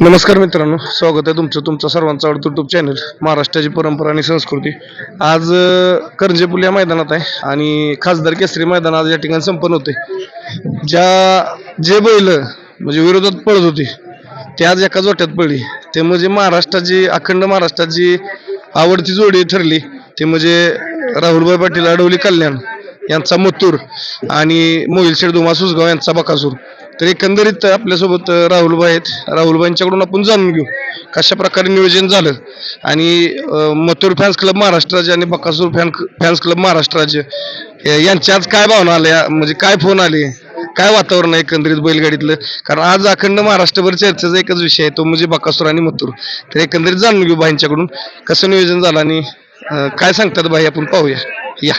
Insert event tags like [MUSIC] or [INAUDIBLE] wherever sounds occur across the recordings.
नमस्कार मित्रांनो स्वागत आहे तुमचं तुमचं सर्वांचं आवडतं युट्यूब चॅनल महाराष्ट्राची परंपरा आणि संस्कृती. आज अं, करंजेपूल या मैदानात आहे आणि खासदार केसरी मैदान आज या ठिकाणी संपन्न होते. ज्या जे बैल म्हणजे विरोधात पळत होती ते आज एका जोट्यात पडली ते म्हणजे महाराष्ट्राची अखंड महाराष्ट्राची आवडती जोडी ठरली. ते म्हणजे राहुलभाई पाटील अडवली कल्याण यांचा मथूर आणि मोहिल शेडदुमा सुसगाव यांचा बकासूर. तर एकंदरीत आपल्यासोबत राहुलबाई आहेत. राहुलबाईंच्याकडून आपण जाणून घेऊ कशा प्रकारे नियोजन झालं. आणि मथुर फॅन्स क्लब महाराष्ट्र राज्य आणि Bakasur fan fans club Maharashtra राज्य यांच्या आज काय भावना आल्या? म्हणजे काय फोन आले? काय वातावरण आहे एकंदरीत बैलगाडीतलं? कारण आज अखंड महाराष्ट्रभर चर्चेचा एकच विषय आहे तो म्हणजे बकासूर आणि मथुर. तर एकंदरीत जाणून घेऊ भाईंच्याकडून कसं नियोजन झालं आणि काय सांगतात भाई आपण पाहूया. या.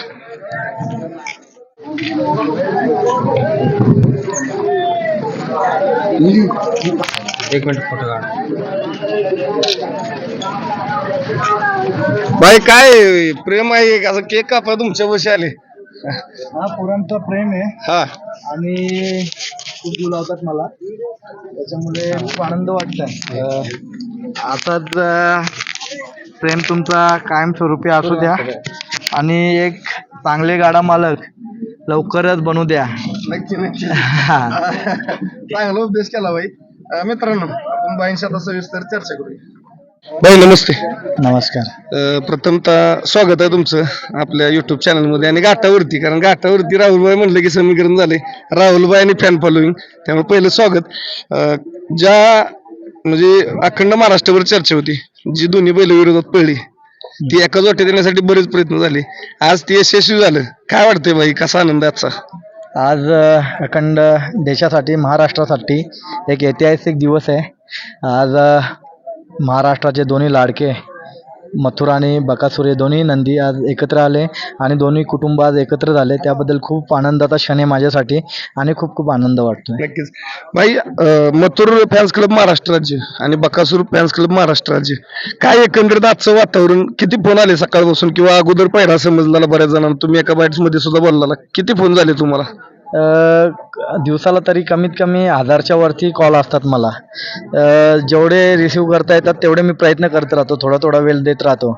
एक मिनिट फोटो काढ. भाई काय प्रेम आहे? असं केक कापा तुमच्या बशी आले. हा पुरांचा प्रेम आहे. हा. आणि खूप बोलावतात मला. त्याच्यामुळे खूप आनंद असाच अं, प्रेम तुमचा कायमस्वरूपी असू द्या. आणि एक चांगले गाडा मालक लवकरच बनू द्या. नक्की नक्की. [LAUGHS] चांगला अभ्यास केला भाई अं, मित्रांनो आपण बाईंशी आता सविस्तर चर्चा करूया. भाई नमस्ते. नमस्कार. अं, प्रथमतः स्वागत आहे तुमचं आपल्या युट्यूब चॅनलमध्ये आणि घाटावरती कारण घाटावरती राहुलभाई म्हणलं की समीकरण झाले. राहुलभाई आणि फॅन फॉलोईंग त्यामुळे पहिलं स्वागत. अं, ज्या म्हणजे अखंड महाराष्ट्रभर चर्चा होती जी दोन्ही बैल विरोधात पडली ती एका जोट्यात येण्यासाठी बरेच प्रयत्न झाले. आज ती यशस्वी झालं. काय वाटतंय भाई कसा आनंद आहे आजचा? आज अखंड देशासाठी महाराष्ट्रासाठी एक ऐतिहासिक दिवस आहे. आज महाराष्ट्राचे दोन्ही लाडके मथुर आणि बकासूर हे दोन्ही नंदी आज एकत्र आले आणि दोन्ही कुटुंब आज एकत्र झाले. त्याबद्दल खूप आनंदाचा क्षण आहे माझ्यासाठी आणि खूप खूप आनंद वाटतो नक्कीच. भाई अं, मथुर फॅन्स क्लब महाराष्ट्र राज्य आणि बकासूर फॅन्स क्लब महाराष्ट्र राज्य काय एकंदरीत आजचं वातावरण? किती फोन आले सकाळपासून? किंवा अगोदर पहिला समजला बऱ्याच जणांना? तुम्ही एका बाईट्समध्ये सुद्धा बोलला किती फोन झाले तुम्हाला? दिवसाला तरी कमीत कमी हजारच्या वरती कॉल असतात मला. जेवढे रिसिव्ह करता येतात तेवढे मी प्रयत्न करत राहतो थोडा थोडा वेळ देत राहतो.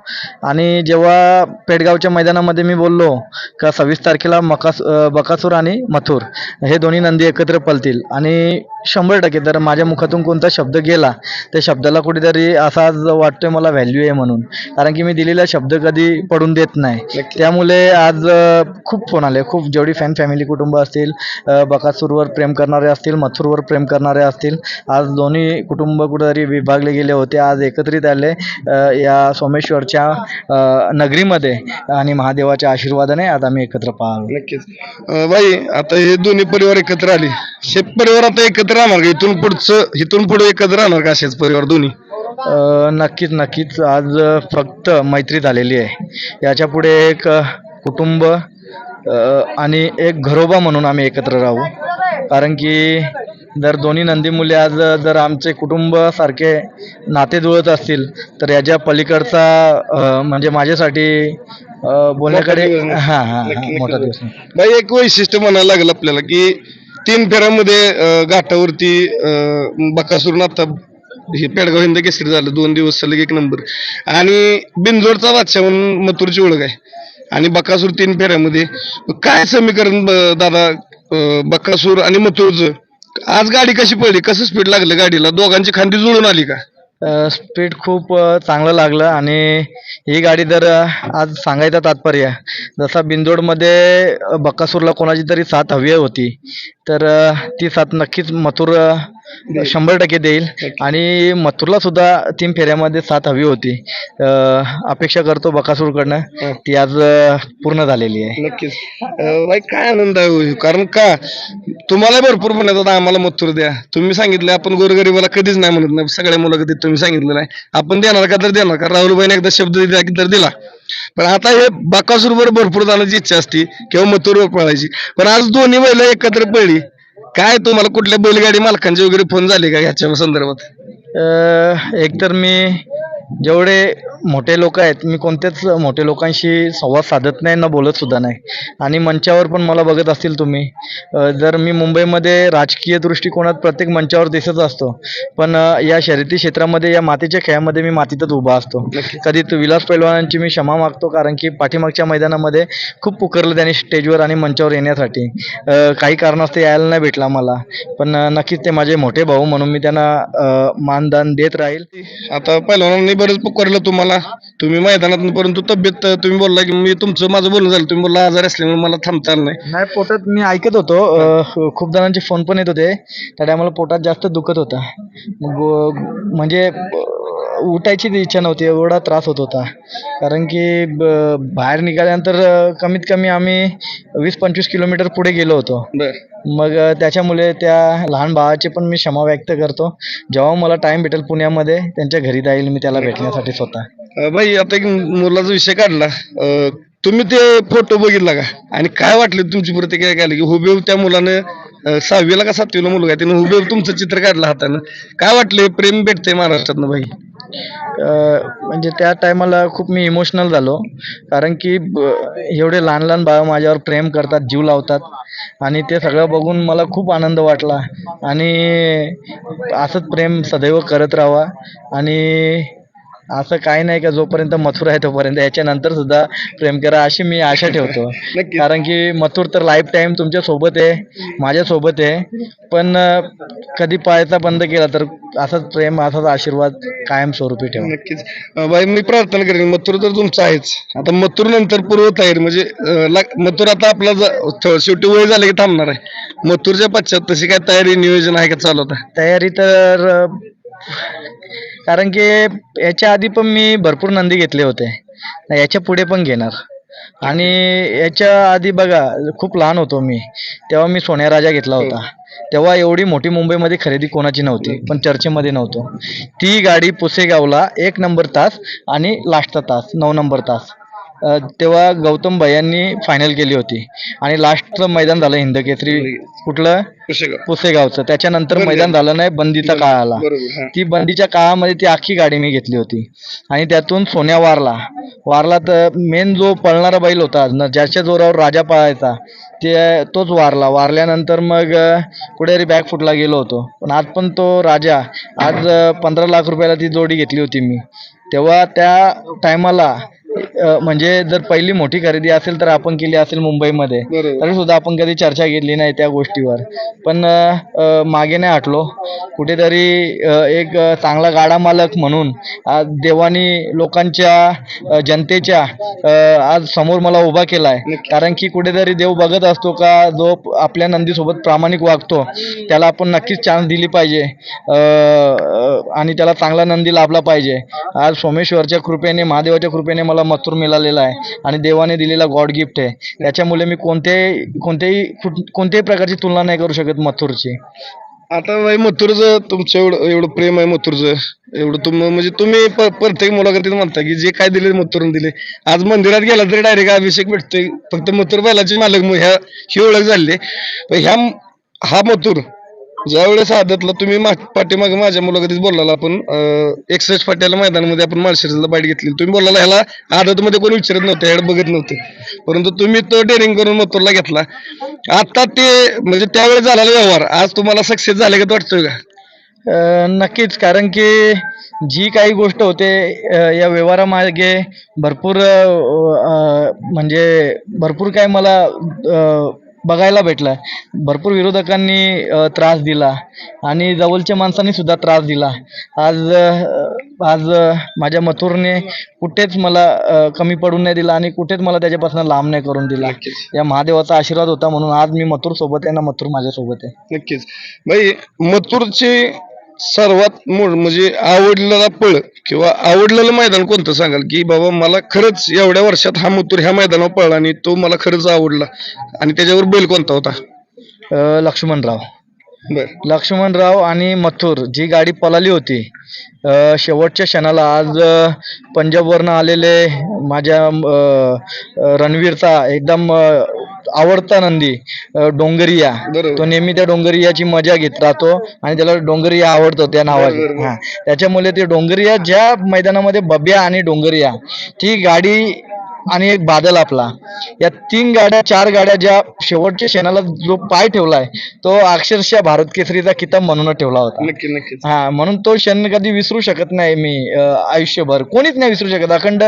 आणि जेव्हा पेडगावच्या मैदानामध्ये मी बोललो का सव्वीस तारखेला मकास बकासूर आणि मथुर हे दोन्ही नंदी एकत्र पलतील आणि शंभर टक्के. जर माझ्या मुखातून कोणता शब्द गेला त्या शब्दाला कुठेतरी असा आज वाटतोय मला व्हॅल्यू आहे म्हणून. कारण की मी दिलेला शब्द कधी पडून देत नाही. त्यामुळे आज खूप फोन आले. खूप जेवढी फॅन फॅमिली कुटुंब असतील बकासूरवर प्रेम करणारे असतील मथुरवर प्रेम करणारे असतील आज दोन्ही कुटुंब कुठेतरी विभागले गेले होते. आज एकत्रित आले या सोमेश्वरच्या नगरीमध्ये आणि महादेवाच्या आशीर्वादाने आज आम्ही एकत्र पाहलो. नक्कीच. भाई आता हे दोन्ही परिवार एकत्र आले. हे परिवार आता एकत्र राहणार का इथून पुढचं इथून पुढे एकत्र राहणार का असेच परिवार दोन्ही नक्कीच नक्कीच आज फक्त मैत्री झालेली आहे याच्यापुढे एक कुटुंब आणि एक घरोबा म्हणून आम्ही एकत्र राहू कारण की जर दोन्ही नंदी मुले आज जर आमचे कुटुंब सारखे नाते जुळत असतील तर याच्या पलीकडचा म्हणजे माझ्यासाठी बोलण्याकडे. हां हां हां मोठा. दिवस. भाई एक वैशिष्ट्य म्हणायला लागलं आपल्याला की तीन फेऱ्यामध्ये घाटावरती बकासूर आता हे पेडगाव हिंद केसरी झालं. दोन दिवस सलग एक नंबर. आणि बिंजोडचा बादशाह म्हणून मथुरची ओळख आहे. आणि बकासूर तीन फेऱ्यामध्ये. काय समीकरण ब- दादा बकासूर आणि मथुरचं? आज गाडी कशी पडली? कसं स्पीड लागलं गाडीला? दोघांची खांदी जुळून आली का? स्पीड खूप चांगलं लागलं आणि ही गाडी जर आज सांगायचं तात्पर्य जसा बिंदोडमध्ये बकासूरला कोणाची तरी साथ हवी होती तर ती साथ नक्कीच मथुर शंभर टक्के देईल. आणि मथुरला सुद्धा तीन फेऱ्यामध्ये साथ हवी होती. अ, अपेक्षा करतो बकासूरकडनं ती आज अ, पूर्ण झालेली आहे. नक्कीच. अं, भाई काय आनंद आहे हो. कारण का तुम्हाला भरपूर म्हणत होता आम्हाला मथुर द्या. तुम्ही सांगितलं आपण गोरगरीबाला कधीच नाही म्हणत नाही. सगळ्या मुलाखतीत तुम्ही सांगितलं नाही आपण देणार का तर देणार. का राहुलबाईने एकदा शब्द दिला की तर दिला. पण आता हे बाकासूरवर भरपूर जाण्याची इच्छा असते किंवा मथुरवर पळायची. पण आज दोन्ही बैल एकत्र पळली. काय तुम्हाला कुठल्या बैलगाडी मालकांचे वगैरे फोन झाले का ह्याच्या संदर्भात? एकतर मी जेवढे मोठे लोक आहेत मी कोणत्याच मोठे लोकांशी संवाद साधत नाही ना बोलत सुद्धा नाही. आणि मंचावर पण मला बघत असतील तुम्ही. जर मी मुंबईमध्ये राजकीय दृष्टिकोनात प्रत्येक मंचावर दिसत असतो पण या शर्यती क्षेत्रामध्ये या मातीच्या खेळामध्ये मी मातीतच उभा असतो. कधी तो विलास पैलवानांची मी क्षमा मागतो कारण की पाठीमागच्या मैदानामध्ये खूप पुकारलं त्यांनी स्टेजवर आणि मंचावर येण्यासाठी. काही कारणास्तव यायला नाही भेटला मला पण नक्कीच ते माझे मोठे भाऊ म्हणून मी त्यांना अ, मानधन देत राहील. आता पहिलवानांनी बरेच पुकारलं तुम्हाला. तुम्ही मैदानात परंतु तब्येत तुम्ही बोलला की मी तुमचं माझं बोलणं झालं. तुम्ही बोलला आजार असल्यामुळे मला थांबता आलं नाही. नाही पोटात मी ऐकत होतो. खूप जणांचे फोन पण येत होते. त्या टायमाला पोटात जास्त दुखत होता. मग म्हणजे उठायचीच इच्छा नव्हती एवढा त्रास होत होता. कारण की ब- बाहेर निघाल्यानंतर कमीत कमी आम्ही वीस पंचवीस किलोमीटर पुढे गेलो होतो. बर. मग त्याच्यामुळे त्या लहान भावाची पण मी क्षमा व्यक्त करतो. जेव्हा मला टाइम भेटेल पुण्यामध्ये त्यांच्या घरी जाईल मी त्याला भेटण्यासाठी स्वतः. भाई आता एक मुलाचा विषय काढला. अं, तुम्ही ते फोटो बघितला का? आणि काय वाटलं तुमची प्रतिक्रिया काय की हुबेहूब त्या मुलानं सहावीला का सातवीला मुलगा आहे त्यानं हुबेहूब तुमचं चित्र काढलं हातानं. काय वाटलं? प्रेम भेटतंय महाराष्ट्रातनं भाई म्हणजे त्या टायमाला खूप मी इमोशनल झालो. कारण की ब- एवढे लहान लहान बाळ माझ्यावर प्रेम करतात जीव लावतात. आणि ते सगळं बघून मला खूप आनंद वाटला. आणि असंच प्रेम सदैव करत राहावा. आणि असं काही नाही का जोपर्यंत मथुर आहे तोपर्यंत. याच्यानंतर सुद्धा प्रेम करा अशी मी आशा ठेवतो. कारण की मथुर तर लाईफ टाईम तुमच्यासोबत आहे माझ्या सोबत आहे. पण अ, कधी पाहायचा बंद केला तर असंच प्रेम असाच आशीर्वाद कायमस्वरूपी ठेवा. नक्कीच. अं, भाई मी प्रार्थना करेन मथुर तर तुमचं आहेच. आता मथुर नंतर पूर्व तयारी म्हणजे अं, मथुर आता आपला ज- थ- शेवटी वय झालं की थांबणार आहे. मथुरच्या पश्चात तशी काय तयारी नियोजन आहे का चालू आता? तयारी तर अ, कारण की याच्या आधी पण मी भरपूर नंदी घेतले होते. याच्यापुढे पण घेणार. आणि याच्या आधी बघा खूप लहान होतो मी. तेव्हा मी सोन्या राजा घेतला होता. तेव्हा एवढी मोठी मुंबईमध्ये खरेदी कोणाची नव्हती पण चर्चेमध्ये नव्हतो. ती गाडी पुसेगावला एक नंबर तास आणि लास्टचा तास नऊ नंबर तास. तेव्हा गौतम भैयांनी फायनल केली होती. आणि लास्टचं मैदान झालं हिंद केसरी कुठलं? पुसेगाव. पुसेगावचं. त्याच्यानंतर. मैदान झालं नाही बंदीचा काळ आला. ती बंदीच्या काळामध्ये ती अख्खी गाडी मी घेतली होती. आणि त्यातून सोन्या वारला. वारला तर मेन जो पळणारा बैल होता न ज्याच्या जोरावर राजा पळायचा ते तोच वारला. वारल्यानंतर मग कुठेतरी बॅग फुटला गेलो होतो. पण आज पण तो राजा आज पंधरा लाख रुपयाला ती जोडी घेतली होती मी. तेव्हा त्या टायमाला म्हणजे जर पहिली मोठी खरेदी असेल तर आपण केली असेल मुंबईमध्ये. तरी सुद्धा आपण कधी चर्चा केली नाही त्या गोष्टीवर. पण मागे नाही हटलो. कुठेतरी एक चांगला गाडा मालक म्हणून आज देवानी लोकांच्या जनतेच्या आज समोर मला उभा केला आहे कारण की कुठेतरी देव बघत असतो का जो आपल्या नंदीसोबत प्रामाणिक वागतो त्याला आपण नक्कीच चान्स दिली पाहिजे. आणि त्याला चांगला नंदी लाभला पाहिजे. आज सोमेश्वरच्या कृपेने महादेवाच्या कृपेने मला मथुर मिळालेला आहे आणि देवाने दिलेला गॉड गिफ्ट आहे. याच्यामुळे मी कोणत्याही कोणत्याही कुठ- कोणत्याही प्रकारची तुलना नाही करू शकत मथुरची. आता भाई मथुरचं तुमचं एवढं एवढं प्रेम आहे मथुरचं. एवढं तुम म्हणजे तुम्ही प- प्रत्येक मुलाखतीत म्हणता की जे काय दिले मथुरून दिले. आज मंदिरात गेला तरी डायरेक्ट अभिषेक भेटतोय. फक्त मथुर बैलाची मालक मग ह्या ही ओळख झाली. ह्या हा मथुर ज्यावेळेस आदतला तुम्ही माग- पाठीमागे माझ्या मुलाखतीत बोलला आपण एकसष्ट फाट्याला मैदानामध्ये आपण माळशिरसला बाईट घेतली. तुम्ही बोलला ह्याला आदतमध्ये कोणी विचारत नव्हते ह्याला बघत नव्हते. परंतु तुम्ही तो डेअरिंग करून मथुरला घेतला. आता ते म्हणजे त्यावेळेस झालेला व्यवहार आज तुम्हाला सक्सेस झाले का वाटतोय का? नक्कीच. कारण की जी काही गोष्ट होते या व्यवहारामागे भरपूर म्हणजे भरपूर काय मला बघायला भेटलं. भरपूर विरोधकांनी त्रास दिला आणि जवळच्या माणसांनी सुद्धा त्रास दिला. आज आज माझ्या मथुरने कुठेच मला कमी पडून नाही दिला आणि कुठेच मला त्याच्यापासून लांब नाही करून दिला. या महादेवाचा आशीर्वाद होता म्हणून आज मी मथुर सोबत आहे ना मथुर माझ्यासोबत आहे. नक्कीच. भाई मथुरचे सर्वात मूळ म्हणजे आवडलेला पळ किंवा आवडलेलं मैदान कोणतं सांगाल? की बाबा मला खरंच एवढ्या वर्षात हा मथुर ह्या मैदानावर पळला आणि तो मला खरंच आवडला. आणि त्याच्यावर बैल कोणता होता? अ, लक्ष्मणराव. बर. लक्ष्मणराव आणि मथुर जी गाडी पळाली होती अ, शेवटच्या क्षणाला आज अ, पंजाबवरनं आलेले माझ्या अ, अ, रणवीरचा एकदम अ, आवडता नंदी डोंगरिया. तो नेहमी त्या डोंगरियाची मजा घेत राहतो आणि त्याला डोंगरिया आवडतो त्या नावाने. हा. त्याच्यामुळे ते डोंगरिया ज्या मैदानामध्ये बब्या आणि डोंगरिया ती गाडी आणि एक बादल आपला. या तीन गाड्या चार गाड्या ज्या शेवटच्या क्षणाला जो पाय ठेवलाय तो अक्षरशः भारत केसरीचा किताब म्हणून ठेवला होता. नक्की नक्कीच. हा म्हणून तो क्षण कधी विसरू शकत नाही मी आयुष्यभर. कोणीच नाही विसरू शकत. अखंड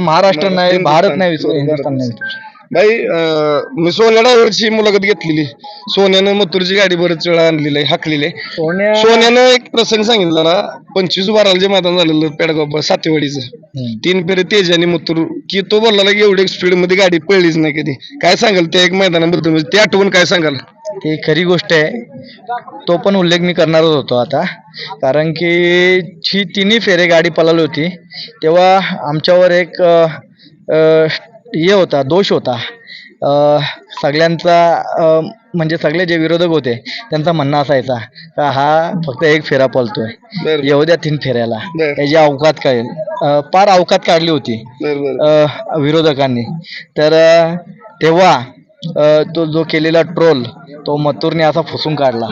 महाराष्ट्र नाही भारत नाही विसरू. हिंदुस्थान नाही विसरू शकत. भाई अं, मी सोन्या ड्रायव्हरची मुलाखत घेतलेली. सोन्यानं मथुरची गाडी बरेच वेळा आणलेली आहे हाकलेली आहे. सोन्या सोन्यानं एक प्रसंग सांगितला ना पंचवीस बाराला जे मैदान झालेलं पेडगाव सातेवाडीचं. हम्म. तीन फेरे तेज आणि मथुर की तो बोलला की एवढी स्पीडमध्ये गाडी पळलीच नाही कधी. काय सांगाल त्या एक मैदानाबद्दल? म्हणजे ती आठवण काय सांगाल? ती खरी गोष्ट आहे. तो पण उल्लेख मी करणारच होतो आता. कारण की ही तिन्ही फेरे गाडी पळाली होती तेव्हा आमच्यावर एक अ, अ, हे होता दोष होता. सगळ्यांचा म्हणजे सगळे जे विरोधक होते त्यांचा म्हणणं असायचा का हा फक्त एक फेरा पळतोय. येऊ द्या तीन फेऱ्याला. त्याची अवकात काढेल पार अवकात काढली होती विरोधकांनी. तर तेव्हा तो जो केलेला ट्रोल तो मथुरने असा फुसून काढला.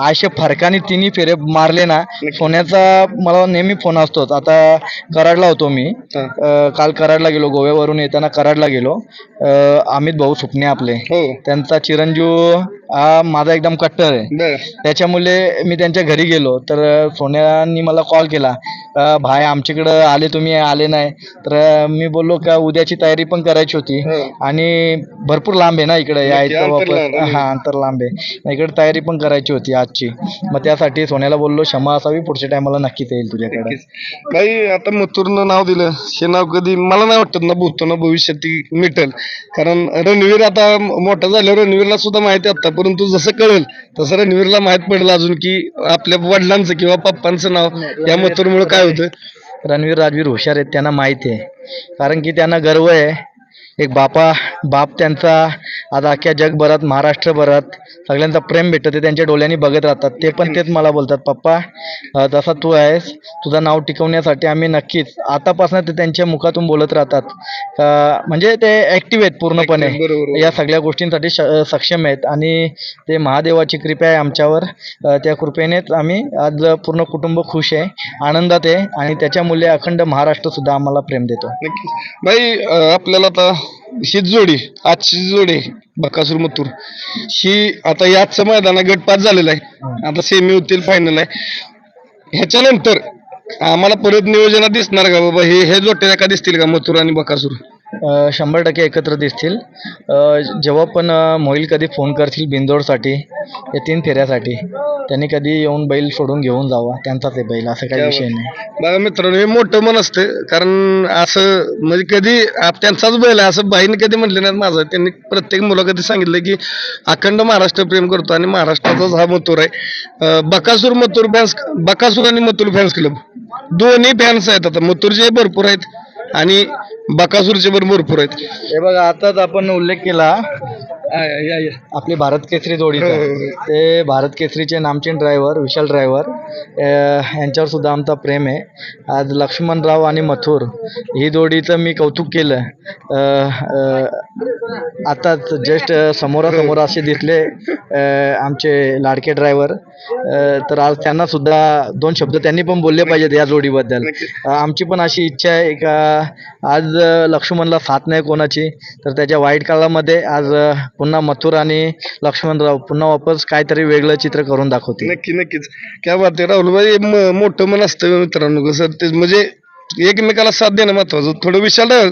असे फरकाने तिन्ही फेरे मारले ना सोन्याचा मला नेहमी फोन असतोच. आता कराडला होतो मी. अ, काल कराडला गेलो गोव्यावरून येताना कराडला गेलो. अ, अमित भाऊ सुपणे आपले. हो. त्यांचा चिरंजीव हा माझा एकदम कट्टर आहे. बर. त्याच्यामुळे मी त्यांच्या घरी गेलो. तर सोन्यानी मला कॉल केला. अ, भाई आमच्याकडं आले तुम्ही आले नाही. तर मी बोललो का उद्याची तयारी पण करायची होती. हो. आणि भरपूर लांब आहे ना इकडे यायचं अंतर लांब आहे. हा अंतर लांब आहे. इकडे तयारी पण करायची होती आजची. मग त्यासाठी सोन्याला बोललो क्षमा असावी पुढच्या टायमाला नक्कीच येईल तुझ्याकडे. भाई आता मथुरनं नाव दिलं. हे नाव कधी मला नाही वाटत ना भूतो ना भविष्यात ती मिटल. कारण रणवीर आता मोठा झाल्यावर रणवीरला सुद्धा माहिती आहे आता परंतु जसं कळेल तसं रणवीरला माहीत पडलं अजून की आपल्या वडिलांचं किंवा पप्पांचं नाव या मथुरमुळे काय होतं? रणवीर राजवीर हुशार आहेत त्यांना माहिती आहे. कारण की त्यांना गर्व आहे एक बापा बाप त्यांचा आज अख्ख्या जगभरात महाराष्ट्रभरात सगळ्यांचा प्रेम भेटत ते त्यांच्या डोळ्यांनी बघत राहतात. ते पण तेच मला बोलतात पप्पा जसा तू आहेस तुझं नाव टिकवण्यासाठी आम्ही नक्कीच आतापासून ते त्यांच्या मुखातून बोलत राहतात. म्हणजे ते ऍक्टिव्ह आहेत पूर्णपणे. या सगळ्या गोष्टींसाठी सक्षम आहेत आणि ते महादेवाची कृपा आहे आमच्यावर. त्या कृपेनेच आम्ही आज पूर्ण कुटुंब खुश आहे. आनंदात आहे आणि त्याच्यामुळे अखंड महाराष्ट्र सुद्धा आम्हाला प्रेम देतो. नक्कीच. भाई अं, आपल्याला आता हीच जोडी आजची जोडी आहे, बकासूर मथुर ही आता याचं मैदान गटपात झालेला आहे. आता सेमी होतील फायनल आहे. ह्याच्यानंतर आम्हाला परत नियोजनात दिसणार का बाबा? हे हे जोट्या का दिसतील का मथुर आणि बकासूर? शंभर टक्के एकत्र दिसतील. जेव्हा पण मोहिल कधी फोन करतील बिंदोडसाठी या तीन फेऱ्यासाठी त्यांनी कधी येऊन बैल सोडून घेऊन जावा. त्यांचाच आहे बैल असं काही विषय नाही. बघा मित्रांनो हे मोठं मन असतं कारण असं म्हणजे कधी आप- त्यांचाच बैल आहे असं बाईने कधी म्हटलं नाही माझं. त्यांनी प्रत्येक मुलाखती सांगितलं की अखंड महाराष्ट्र प्रेम करतो आणि महाराष्ट्राचाच हा मथुर आहे. अं, बकासूर मथुर फॅन्स बकासूर आणि मथुर फॅन्स क्लब दोन्ही फॅन्स आहेत आता. मथुरचे भरपूर आहेत. आणि बकासूरचे पण भरपूर आहेत. हे बघा आताच आपण उल्लेख केला. आपली भारत केसरी जोडीचा. हो, हो, हो. ते भारत केसरीचे नामचीन ड्रायव्हर विशाल ड्रायव्हर. यांच्यावर सुद्धा आमचा प्रेम आहे. आज लक्ष्मणराव आणि मथुर ही जोडीचं मी कौतुक केलं. आताच जस्ट समोरासमोर असे दिसले आमचे लाडके ड्रायव्हर. तर आज त्यांना सुद्धा दोन शब्द त्यांनी पण बोलले पाहिजेत या जोडीबद्दल. आमची पण अशी इच्छा आहे का आज लक्ष्मणला साथ नाही कोणाची तर त्याच्या वाईट काळामध्ये आज पुन्हा मथुर आणि लक्ष्मणराव पुन्हा वापस काहीतरी वेगळं चित्र करून दाखवते नक्की नक्कीच. काय वाटते आहे राहुलभाई म- मोठं मन असतं मित्रांनो कसं ते म्हणजे एकमेकाला साथ देणं महत्वाचं. थोडं विशाल ड्रायव्हर.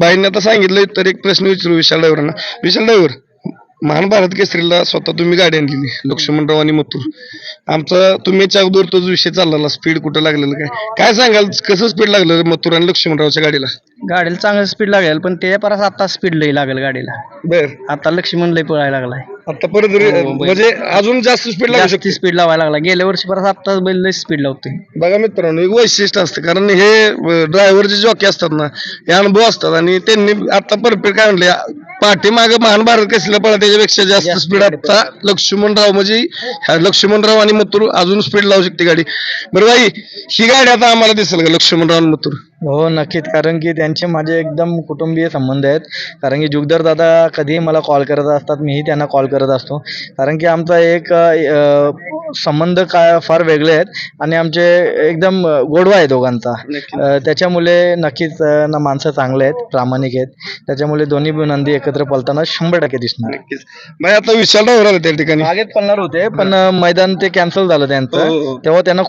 बाईंनी आता सांगितलं तर एक प्रश्न विचारू विशाल ड्रायव्हरांना. विशाल ड्रायव्हर महान भारत केसरीला स्वतः तुम्ही गाडी आणलेली लक्ष्मणराव आणि मथुर. आमचा तुम्ही याच्या अगोदर तोच विषय चाललेला स्पीड कुठं लागलेलं काय? काय सांगाल कसं स्पीड लागलं मथुर आणि लक्ष्मणरावच्या गाडीला? गाडीला चांगलं स्पीड लागेल पण ते परत आता स्पीड लई लागेल गाडीला. बर. आता लक्ष्मण लई पळायला लागलाय. आता परत रे- हो, बैल. म्हणजे अजून जास्त स्पीड लागू शकते. जास्ती स्पीड लावायला लागला. गेल्या वर्षी परत आता बैल लई स्पीड लावतोय. बघा मित्रांनो एक वैशिष्ट्य असतं कारण हे ड्रायव्हरचे जॉकी असतात ना हे अनुभव असतात आणि त्यांनी आता परफेक्ट काय म्हणले पाठीमागे महान भारत केसरीला पळा त्याच्यापेक्षा जास्त स्पीड आता लक्ष्मणराव म्हणजे ह्या लक्ष्मणराव आणि मथुर अजून स्पीड लावू शकते गाडी. बरं भाई ही गाडी आता आम्हाला दिसेल का लक्ष्मणराव आणि मथुर? हो नक्कीच. कारण की त्यांचे माझे एकदम कुटुंबीय संबंध आहेत. कारण की जुगदर दादा कधीही मला कॉल करत असतात मीही त्यांना कॉल करत असतो. कारण की आमचा एक संबंध काय फार वेगळे आहेत आणि आमचे एकदम गोडवा आहे दोघांचा. त्याच्यामुळे नक्कीच ना माणसं चांगले आहेत प्रामाणिक आहेत. त्याच्यामुळे दोन्ही नंदी एकत्र पलताना शंभर टक्के दिसणार. नक्कीच. भाई आता विशाल आला त्या ठिकाणी? मागेच पळणार होते पण मैदान ते कॅन्सल झालं हो, त्यांचं हो. तेव्हा त्यांना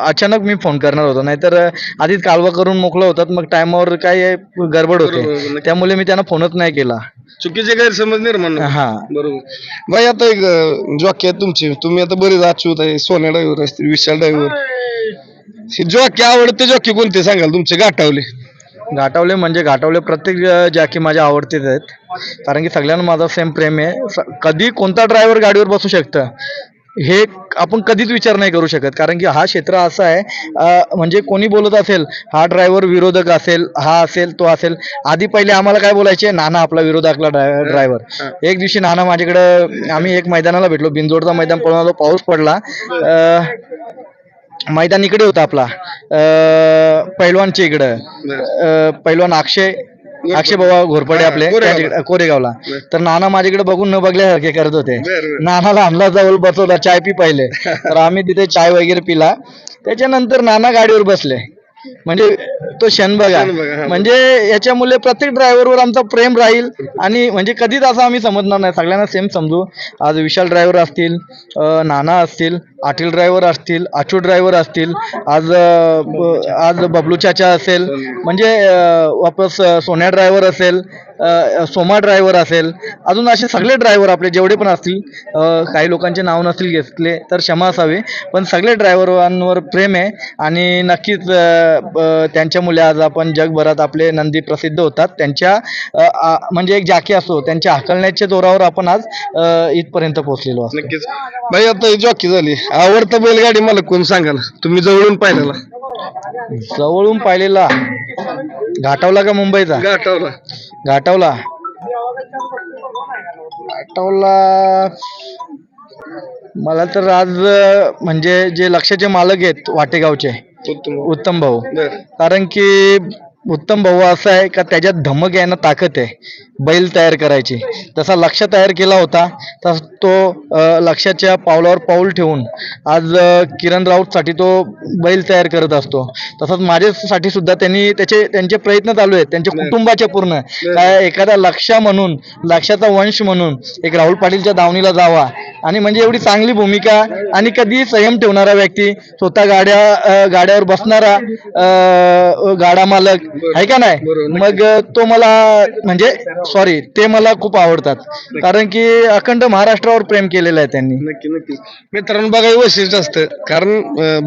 अचानक मी फोन करणार होतो. नाहीतर आधीच कालवा करून मोकळं होतात मग टायमावर काय गडबड होते. त्यामुळे मी त्यांना फोनच नाही केला. चुकीचे गैरसमज निर्माण. हा. बरोबर. भाई आता एक जॉकी आहे तुमची. तुम्ही आता बरेच अच्युत आहे. सोन्या ड्रायव्हर असतील विशाल ड्रायव्हर जॉकी आवडते जॉकी कोणते सांगाल? तुमचे गाठावले. घाटावले म्हणजे घाटावले प्रत्येक जॅकी माझ्या आवडतेच आहेत. कारण की सगळ्यांना माझा सेम प्रेम आहे. कधी कोणता ड्रायव्हर गाडीवर बसू शकतं? हे आपण कधीच विचार नाही करू शकत. कारण की हा क्षेत्र असा आहे म्हणजे कोणी बोलत असेल हा ड्रायव्हर विरोधक असेल हा असेल तो असेल आधी पहिले आम्हाला काय बोलायचे? नाना आपला विरोधकला ड्रायव्हर एक दिवशी नाना माझ्याकडं आम्ही एक मैदानाला भेटलो बिंजोडचा मैदान पळून आलो पाऊस पडला. मैदान इकडे होतं आपला. पैलवानच्या इकडं. पैलवान अक्षय अक्षय बाबा घोरपडे आपले कोरेगावला. तर नाना माझ्याकडे बघून न बघल्यासारखे करत होते. बरं, बरं. नानाला आणला जवळ बसवला चाय पी पाहिले. [LAUGHS] तर आम्ही तिथे चाय वगैरे पिला. त्याच्यानंतर नाना गाडीवर बसले. म्हणजे तो क्षण बघा. क्षण बघा, हा. म्हणजे याच्यामुळे प्रत्येक ड्रायव्हरवर आमचा प्रेम राहील आणि म्हणजे कधीच असं आम्ही समजणार नाही. सगळ्यांना सेम समजू. आज विशाल ड्रायव्हर असतील अ, नाना असतील आटील ड्रायव्हर असतील आचू ड्रायव्हर असतील आज अ, ब- आज बबलू चाचा असेल म्हणजे अ, वापस अ, सोन्या ड्रायव्हर असेल सोमा ड्रायव्हर असेल अजून असे सगळे ड्रायव्हर आपले जेवढे पण असतील काही लोकांचे नाव नसतील घेतले तर क्षमा असावी. पण सगळे ड्रायव्हरांवर प्रेम आहे आणि नक्कीच त्यांच्यामुळे आज आपण जगभरात आपले नंदी प्रसिद्ध होतात. त्यांच्या म्हणजे एक जाकी असतो त्यांच्या हाकलण्याच्या जोरावर आपण आज इथपर्यंत पोहोचलेलो असतो. नक्कीच. भाई आता ही जॉकी झाली. आवडतं बैलगाडी मला कोण सांगाल? तुम्ही जवळून पाहिलेला. जवळून पाहिलेला? घाटावला का मुंबईचा? गाठावला घाटावला? घाटावला मला तर आज अ, म्हणजे जे लक्षाचे मालक आहेत वाटेगावचे उत्तम उत्तम भाऊ. बरं. कारण की उत्तम भाऊ असा आहे का त्याच्यात धमक आहे ना ताकद आहे. बैल तयार करायची. तसा लक्ष तयार केला होता तस तो लक्षाच्या पावलावर पाऊल ठेवून आज किरण राऊतसाठी तो बैल तयार करत असतो. तसंच माझ्यासाठी सुद्धा त्यांनी त्याचे त्यांचे प्रयत्न चालू आहेत. त्यांच्या कुटुंबाचे पूर्ण. काय एखादा लक्ष म्हणून लक्षाचा वंश म्हणून एक राहुल पाटीलच्या दावणीला जावा. आणि म्हणजे एवढी चांगली भूमिका आणि कधी संयम ठेवणारा व्यक्ती स्वतः गाड्या गाड्यावर बसणारा गाडा मालक आहे का नाही. मग तो मला म्हणजे सॉरी ते मला खूप आवडतात. कारण की अखंड महाराष्ट्रावर प्रेम केलेलं आहे त्यांनी. नक्की नक्की. मित्रांनो बघा वैशिष्ट्य असतं. कारण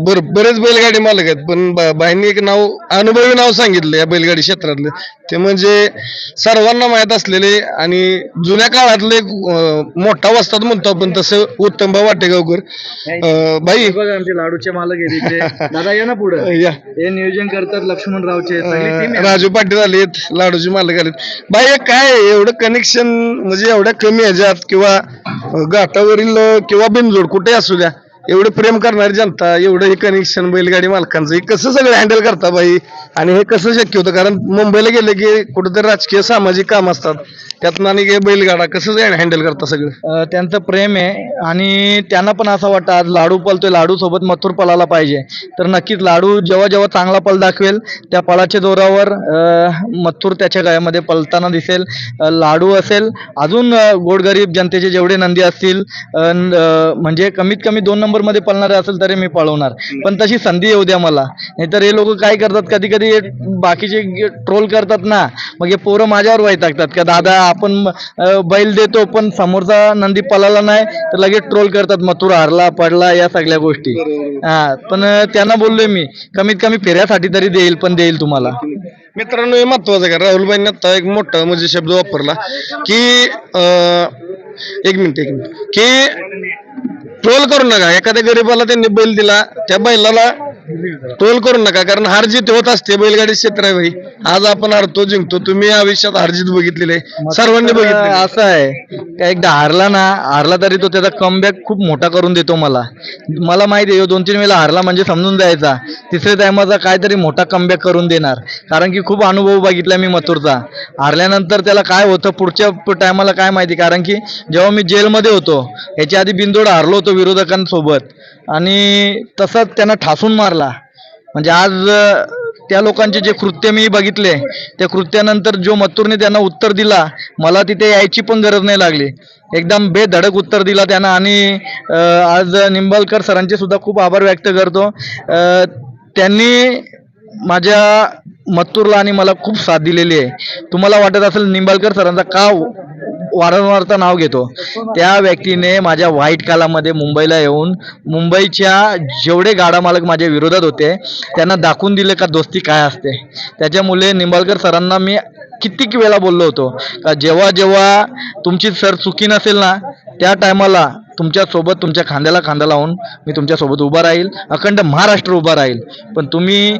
बर बरेच बैलगाडी मालक आहेत पण बाईंनी एक नाव अनुभवी नाव सांगितलं या बैलगाडी क्षेत्रातलं. ते म्हणजे सर्वांना माहीत असलेले आणि जुन्या काळातले एक, मोठा वस्ताद म्हणतो आपण तसं उत्तम भाऊ वाटेगावकर बाई. बघा आमचे लाडूचे मालक आहेत दादा या ना पुढे. या. हे नियोजन करतात लक्ष्मण रावचे अं, राजू पाटील आलेत लाडूजी मालक आलेत. बाई हे काय एवढं कनेक्शन म्हणजे एवढ्या कमी ह्याच्यात किंवा घाटावरील किंवा बिनजोड कुठे असू द्या एवढं प्रेम करणारी जनता एवढं हे कनेक्शन बैलगाडी मालकांचं हे कसं सगळं हँडल करता बाई? आणि हे कसं शक्य होतं? कारण मुंबईला गेले की कुठेतरी राजकीय सामाजिक काम असतात. त्यातनं आणि बैलगाडा कसं हँडल करता सगळं? अ, त्यांचं प्रेम आहे. आणि त्यांना पण असं वाटतं आज लाडू पळतोय लाडू सोबत मथुर पळाला पाहिजे. तर नक्कीच लाडू जेव्हा जेव्हा चांगला पल दाखवेल त्या पळाच्या जोरावर अ, मथुर त्याच्या गळ्यामध्ये पलताना दिसेल. अ, लाडू असेल अजून अ, गोरगरीब जनतेचे जेवढे नंदी असतील अ, न- अ, म्हणजे कमीत कमी दोन नंबरमध्ये पळणारे असेल तरी मी पळवणार. पण तशी संधी येऊ द्या मला. नाहीतर हे लोक काय करतात कधी कधी बाकीचे ट्रोल करतात ना मग हे पोरं माझ्यावर वैतागतात. का दादा आपण बैल देतो पण समोरचा नंदी पळाला नाही तर लगेच ट्रोल करतात मथुर हारला पडला या सगळ्या गोष्टी. हा पण त्यांना बोललोय मी कमीत कमी फेऱ्यासाठी तरी देईल पण देईल तुम्हाला. मित्रांनो हे महत्वाचं आहे का राहुलबाईंनी आता एक मोठा म्हणजे शब्द वापरला की एक मिनिट एक मिनिट की ट्रोल करू नका. एखाद्या गरीबाला त्यांनी बैल दिला त्या बैलाला तोल करू नका कारण हार जीत होत असते बैलगाडी क्षेत्र आहे भाई. आज आपण हारतो जिंकतो. तुम्ही आयुष्यात हारजीत बघितलेली आहे. सर्वांनी बघितले असं आहे का एकदा हारला ना हारला तरी तो त्याचा कमबॅक खूप मोठा करून देतो मला. मला माहिती आहे दोन तीन वेळेला हारला म्हणजे समजून जायचा. तिसऱ्या टायमाचा काहीतरी मोठा कमबॅक करून देणार. कारण की खूप अनुभव बघितला मी मथुरचा. हारल्यानंतर त्याला काय होतं पुढच्या टायमाला काय माहिती? कारण की जेव्हा मी जेलमध्ये होतो याच्या आधी बिनदोड हारलो होतो विरोधकांसोबत. आणि तसंच त्यानं ठासून मारला. म्हणजे आज त्या लोकांचे जे कृत्य मी बघितले त्या कृत्यानंतर जो मत्तूरने त्यांना उत्तर दिला मला तिथे यायची पण गरज नाही लागली. एकदम बेधडक उत्तर दिला त्यांना आणि आज निंबाळकर सरांचे सुद्धा खूप आभार व्यक्त करतो. त्यांनी माझ्या मत्तूरला आणि मला खूप साथ दिलेली आहे. तुम्हाला वाटत असेल निंबाळकर सरांचा का वारंवारता नाव घेतो? त्या व्यक्तीने माझ्या वाईट कालामध्ये मुंबईला येऊन मुंबईच्या जेवढे गाडा मालक माझ्या विरोधात होते त्यांना दाखवून दिले का दोस्ती काय असते. त्याच्यामुळे निंबाळकर सरांना मी कित्येक वेळा बोललो होतो का जेव्हा जेव्हा तुमची सर चुकी नसेल ना त्या टायमाला तुमच्यासोबत तुमच्या खांद्याला खांदा लावून मी तुमच्यासोबत उभा राहील अखंड महाराष्ट्र उभा राहील. पण तुम्ही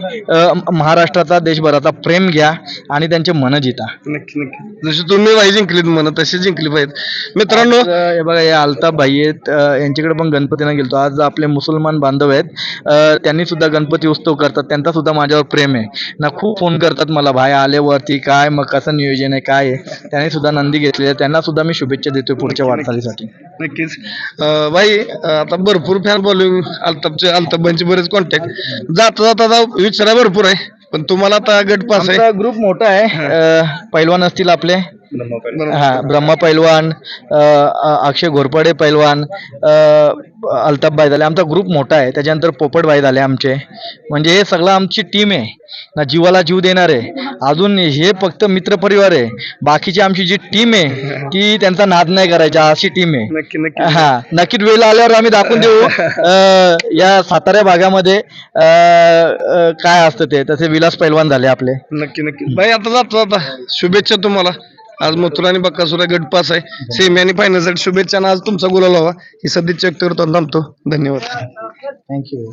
महाराष्ट्राचा देशभराचा प्रेम घ्या आणि त्यांचे मन जिता. नक्की नक्की. जशी तुम्ही भाई जिंकलीत म्हणा तशी जिंकली पाहिजे मित्रांनो हे बघा हे अल्ताफ भाई आहेत. यांच्याकडे पण गणपतीला गेलतो. आज आपले मुसलमान बांधव आहेत. त्यांनी सुद्धा गणपती उत्सव करतात. त्यांचा सुद्धा माझ्यावर प्रेम आहे. ना खूप फोन करतात मला भाई आले वरती. काय मग कसं नियोजन आहे? काय आहे? त्यांनी सुद्धा नंदी घेतली आहे. त्यांना सुद्धा मी शुभेच्छा देतोय पुढच्या वाटचालीसाठी. नक्कीच. भाई आता भरपूर फॅन फॉलोईंग अल्ताफचे अल्ताफांचे बरेच कॉन्टॅक्ट जाता जाता आता विचारा भरपूर आहे. पण तुम्हाला आता गट पास आहे. ग्रुप मोठा आहे. पैलवान असतील आपले. हा ब्रह्मा पैलवान अक्षय घोरपडे पैलवान अ, अल्ताफ भाई झाले आमचा ग्रुप मोठा आहे त्याच्यानंतर पोपट भाई झाले आमचे. म्हणजे हे सगळं आमची टीम आहे. ना जीवाला जीव देणार. आहे अजून हे फक्त मित्रपरिवार आहे. बाकीची आमची जी टीम आहे ती त्यांचा नाद नाही करायचा अशी टीम आहे. नक्की नक्की. हा नक्कीच वेळ आल्यावर आम्ही दाखवून देऊ. अ, या सातारा भागामध्ये अ, अ, काय असतं ते? तसे विलास पैलवान झाले आपले. नक्की नक्की. भाई आता जातो आता. शुभेच्छा तुम्हाला. आज मथुरा आणि बक्कासुरा गट पास आहे. सेमी आणि फायनलसाठी शुभेच्छा आणि आज तुमचा गुलाल व्हावा. ही सदिच्छा व्यक्त करतो आणि थांबतो. धन्यवाद. थँक्यू